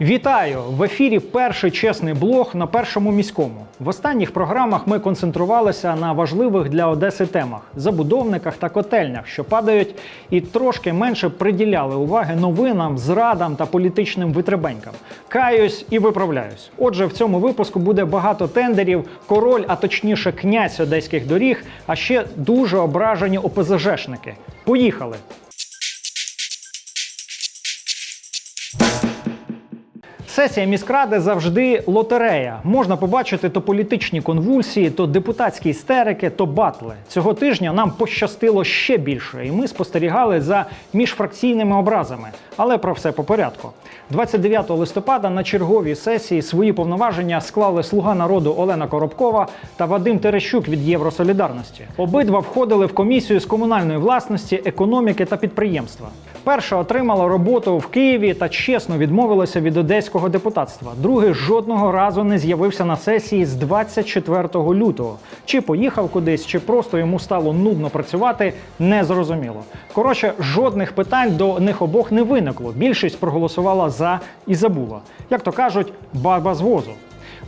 Вітаю! В ефірі перший чесний блог на першому міському. В останніх програмах ми концентрувалися на важливих для Одеси темах забудовниках та котельнях, що падають, і трошки менше приділяли уваги новинам, зрадам та політичним витребенькам. Каюсь і виправляюсь. Отже, в цьому випуску буде багато тендерів, король, а точніше, князь одеських доріг, а ще дуже ображені ОПЗЖшники. Поїхали! Сесія міськради завжди лотерея. Можна побачити то політичні конвульсії, то депутатські істерики, то батли. Цього тижня нам пощастило ще більше, і ми спостерігали за міжфракційними образами. Але про все по порядку. 29 листопада на черговій сесії свої повноваження склали слуга народу Олена Коробкова та Вадим Терещук від Євросолідарності. Обидва входили в комісію з комунальної власності, економіки та підприємства. Перша отримала роботу в Києві та чесно відмовилася від одеського депутатства. Другий жодного разу не з'явився на сесії з 24 лютого. Чи поїхав кудись, чи просто йому стало нудно працювати, не зрозуміло. Коротше, жодних питань до них обох не виникло. Більшість проголосувала за і забула. Як то кажуть, баба з возу.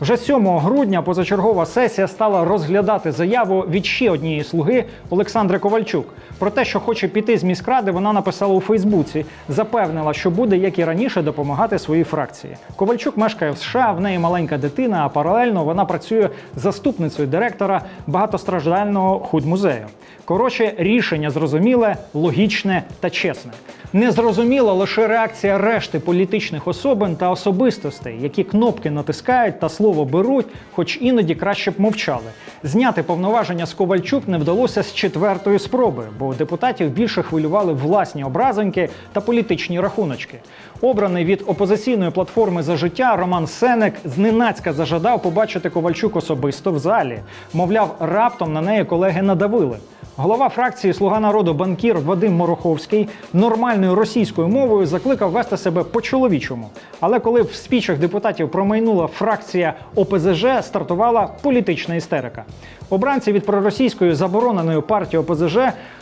Вже 7 грудня позачергова сесія стала розглядати заяву від ще однієї слуги Олександри Ковальчук. Про те, що хоче піти з міськради, вона написала у Фейсбуці. Запевнила, що буде, як і раніше, допомагати своїй фракції. Ковальчук мешкає в США, в неї маленька дитина, а паралельно вона працює заступницею директора багатостраждального худмузею. Коротше, рішення зрозуміле, логічне та чесне. Незрозуміла лише реакція решти політичних особин та особистостей, які кнопки натискають та слово беруть, хоч іноді краще б мовчали. Зняти повноваження з Ковальчук не вдалося з четвертої спроби, бо депутатів більше хвилювали власні образоньки та політичні рахуночки. Обраний від опозиційної платформи за життя Роман Сенек зненацька зажадав побачити Ковальчук особисто в залі. Мовляв, раптом на неї колеги надавили. Голова фракції Слуга народу банкір Вадим Мороховський нормальною російською мовою закликав вести себе по-чоловічому. Але коли в спічах депутатів промайнула фракція ОПЗЖ, стартувала політична істерика. Обранці від проросійської забороненої партії ОПЗЖ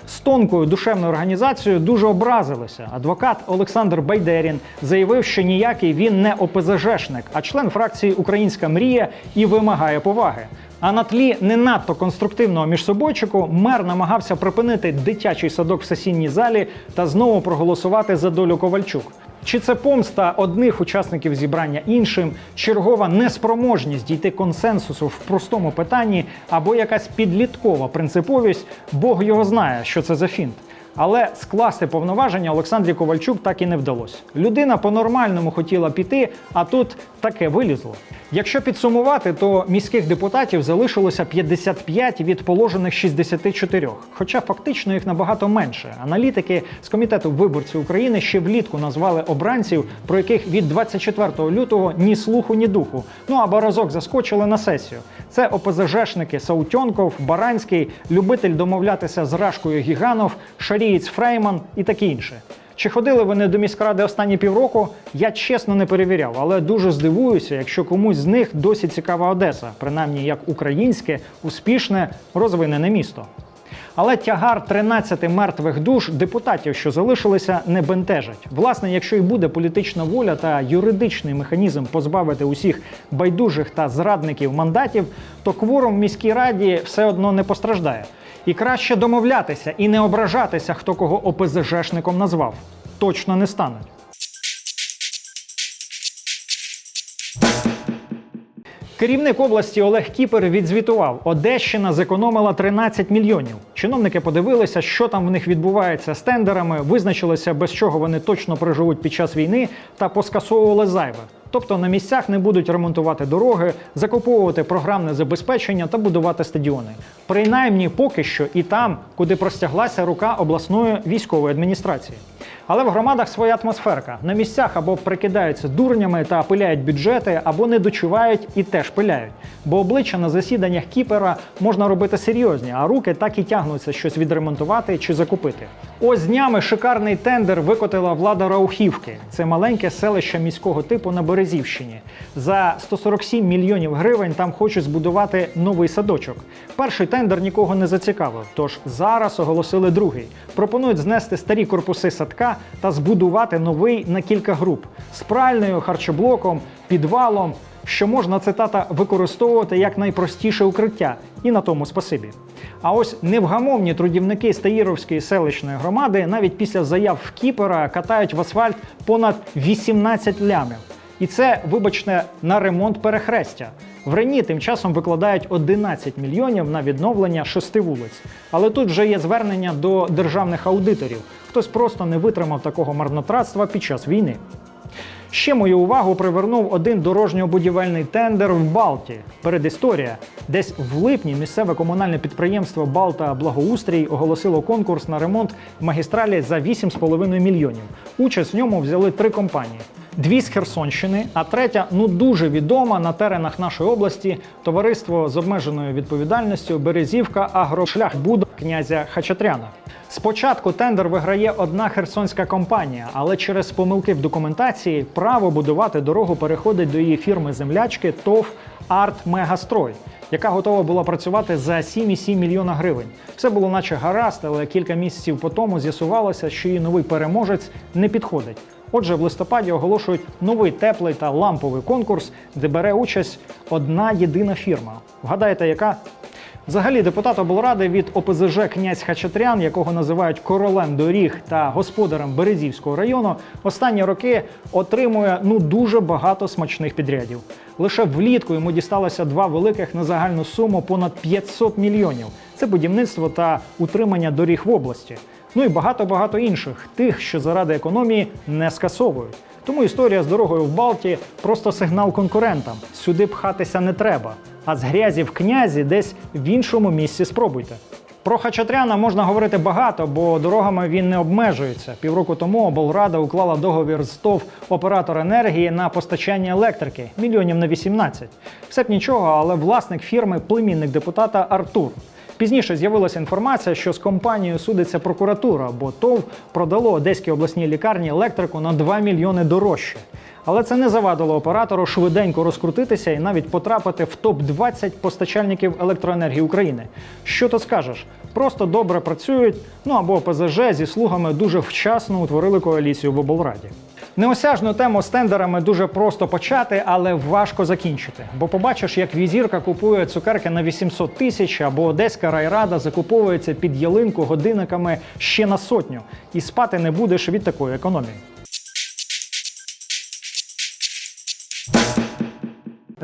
з тонкою душевною організацією дуже образилися. Адвокат Олександр Байдерін заявив, що ніякий він не ОПЗЖшник, а член фракції Українська мрія і вимагає поваги. А на тлі не надто конструктивного міжсобойчику мер намагався припинити дитячий садок в сесійній залі та знову проголосувати за долю Ковальчук. Чи це помста одних учасників зібрання іншим, чергова неспроможність дійти консенсусу в простому питанні або якась підліткова принциповість, Бог його знає, що це за фінт. Але скласти повноваження Олександрі Ковальчук так і не вдалося. Людина по-нормальному хотіла піти, а тут таке вилізло. Якщо підсумувати, то міських депутатів залишилося 55 від положених 64, хоча фактично їх набагато менше. Аналітики з комітету виборців України ще влітку назвали обранців, про яких від 24 лютого ні слуху, ні духу. Ну або разок заскочили на сесію. Це ОПЗЖшники Саутьонков, Баранський, любитель домовлятися з Рашкою Гіганов, Шарієць Фрейман і таке інше. Чи ходили вони до міськради останні півроку? Я чесно не перевіряв, але дуже здивуюся, якщо комусь з них досі цікава Одеса, принаймні як українське, успішне, розвинене місто. Але тягар 13 мертвих душ депутатів, що залишилися, не бентежить. Власне, якщо й буде політична воля та юридичний механізм позбавити усіх байдужих та зрадників мандатів, то кворум в міській раді все одно не постраждає. І краще домовлятися і не ображатися, хто кого ОПЗЖшником назвав. Точно не стануть. Керівник області Олег Кіпер відзвітував, Одещина зекономила 13 мільйонів. Чиновники подивилися, що там в них відбувається з тендерами, визначилися, без чого вони точно проживуть під час війни, та поскасовували зайве. Тобто на місцях не будуть ремонтувати дороги, закуповувати програмне забезпечення та будувати стадіони. Принаймні, поки що і там, куди простяглася рука обласної військової адміністрації. Але в громадах своя атмосферка. На місцях або прикидаються дурнями та пиляють бюджети, або не дочувають і теж пиляють. Бо обличчя на засіданнях кіпера можна робити серйозні, а руки так і тягнуться щось відремонтувати чи закупити. Ось днями шикарний тендер викотила влада Раухівки. Це маленьке селище міського типу на Березівщині. За 147 мільйонів гривень там хочуть збудувати новий садочок. Перший тендер нікого не зацікавив, тож зараз оголосили другий. Пропонують знести старі корпуси садка та збудувати новий на кілька груп з пральною, харчоблоком, підвалом, що можна цитата використовувати як найпростіше укриття, і на тому спасибі. А ось невгамовні трудівники Стаїровської селищної громади навіть після заяв Кіпера катають в асфальт понад 18 лямів. І це, вибачте, на ремонт перехрестя. В Рені тим часом викладають 11 мільйонів на відновлення шести вулиць. Але тут вже є звернення до державних аудиторів. Хтось просто не витримав такого марнотратства під час війни. Ще мою увагу привернув один дорожньо-будівельний тендер в Балті. Передісторія. Десь в липні місцеве комунальне підприємство Балта Благоустрій оголосило конкурс на ремонт магістралі за 8,5 мільйонів. Участь в ньому взяли три компанії. Дві з Херсонщини, а третя ну дуже відома на теренах нашої області товариство з обмеженою відповідальністю Березівка Агрошлях Буд князя Хачатряна. Спочатку тендер виграє одна херсонська компанія, але через помилки в документації право будувати дорогу переходить до її фірми землячки ТОВ Арт Мегастрой, яка готова була працювати за 7,7 мільйона гривень. Все було наче гаразд, але кілька місяців по тому з'ясувалося, що її новий переможець не підходить. Отже, в листопаді оголошують новий теплий та ламповий конкурс, де бере участь одна єдина фірма. Вгадаєте, яка? Взагалі, депутат облради від ОПЗЖ князь Хачатрян, якого називають королем доріг та господарем Березівського району, останні роки отримує ну дуже багато смачних підрядів. Лише влітку йому дісталося два великих на загальну суму понад 500 мільйонів. Це будівництво та утримання доріг в області. Ну і багато-багато інших, тих, що заради економії не скасовують. Тому історія з дорогою в Балті просто сигнал конкурентам. Сюди пхатися не треба. А з грязі в князі десь в іншому місці спробуйте. Про Хачатряна можна говорити багато, бо дорогами він не обмежується. Півроку тому облрада уклала договір з ТОВ оператор енергії на постачання електрики мільйонів на 18. Все б нічого, але власник фірми племінник депутата Артур. Пізніше з'явилася інформація, що з компанією судиться прокуратура, бо ТОВ продало Одеській обласній лікарні електрику на 2 мільйони дорожче. Але це не завадило оператору швиденько розкрутитися і навіть потрапити в топ-20 постачальників електроенергії України. Що то скажеш? Просто добре працюють. Ну або ПЗЖ зі слугами дуже вчасно утворили коаліцію в облраді. Неосяжну тему з тендерами дуже просто почати, але важко закінчити. Бо побачиш, як візірка купує цукерки на 800 тисяч, або Одеська райрада закуповується під ялинку годинниками ще на сотню, і спати не будеш від такої економії.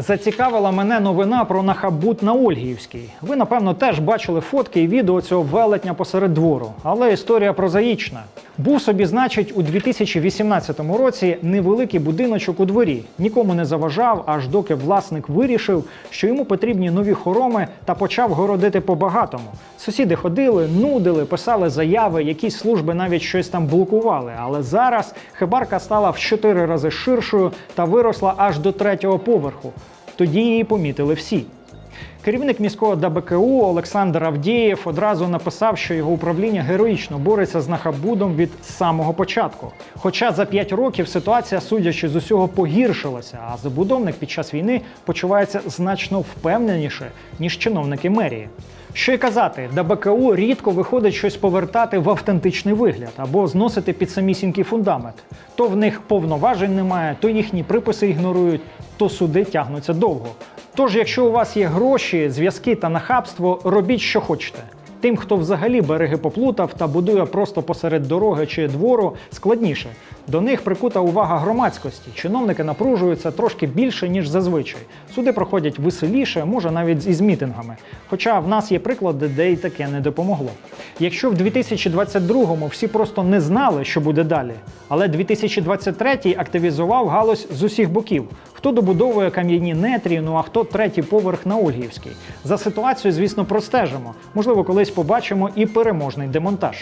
Зацікавила мене новина про нахабут на Ольгіївській. Ви, напевно, теж бачили фотки і відео цього велетня посеред двору, але історія прозаїчна. Був собі, значить, у 2018 році невеликий будиночок у дворі. Нікому не заважав, аж доки власник вирішив, що йому потрібні нові хороми та почав городити по-багатому. Сусіди ходили, нудили, писали заяви, якісь служби навіть щось там блокували. Але зараз хибарка стала в чотири рази ширшою та виросла аж до третього поверху. Тоді її помітили всі. Керівник міського ДБКУ Олександр Авдієв одразу написав, що його управління героїчно бореться з нахабудом від самого початку. Хоча за 5 років ситуація, судячи з усього, погіршилася, а забудовник під час війни почувається значно впевненіше, ніж чиновники мерії. Що й казати, ДБКУ рідко виходить щось повертати в автентичний вигляд або зносити під самісінький фундамент. То в них повноважень немає, то їхні приписи ігнорують, то суди тягнуться довго. Тож, якщо у вас є гроші, зв'язки та нахабство, робіть, що хочете. Тим, хто взагалі береги поплутав та будує просто посеред дороги чи двору, складніше. До них прикута увага громадськості. Чиновники напружуються трошки більше, ніж зазвичай. Суди проходять веселіше, може навіть із мітингами. Хоча в нас є приклади, де й таке не допомогло. Якщо в 2022-му всі просто не знали, що буде далі, але 2023-й активізував галузь з усіх боків. Хто добудовує кам'яні нетрі, ну а хто третій поверх на Ольгівській. За ситуацією, звісно, простежимо. Можливо, колись побачимо і переможний демонтаж.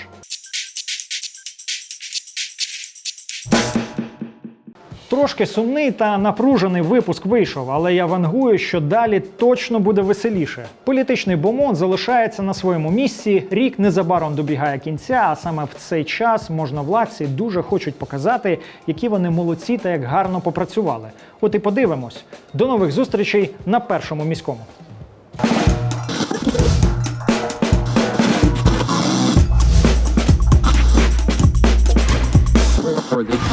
Трошки сумний та напружений випуск вийшов, але я вангую, що далі точно буде веселіше. Політичний бомон залишається на своєму місці. Рік незабаром добігає кінця, а саме в цей час можновладці дуже хочуть показати, які вони молодці та як гарно попрацювали. От і подивимось. До нових зустрічей на першому міському. or they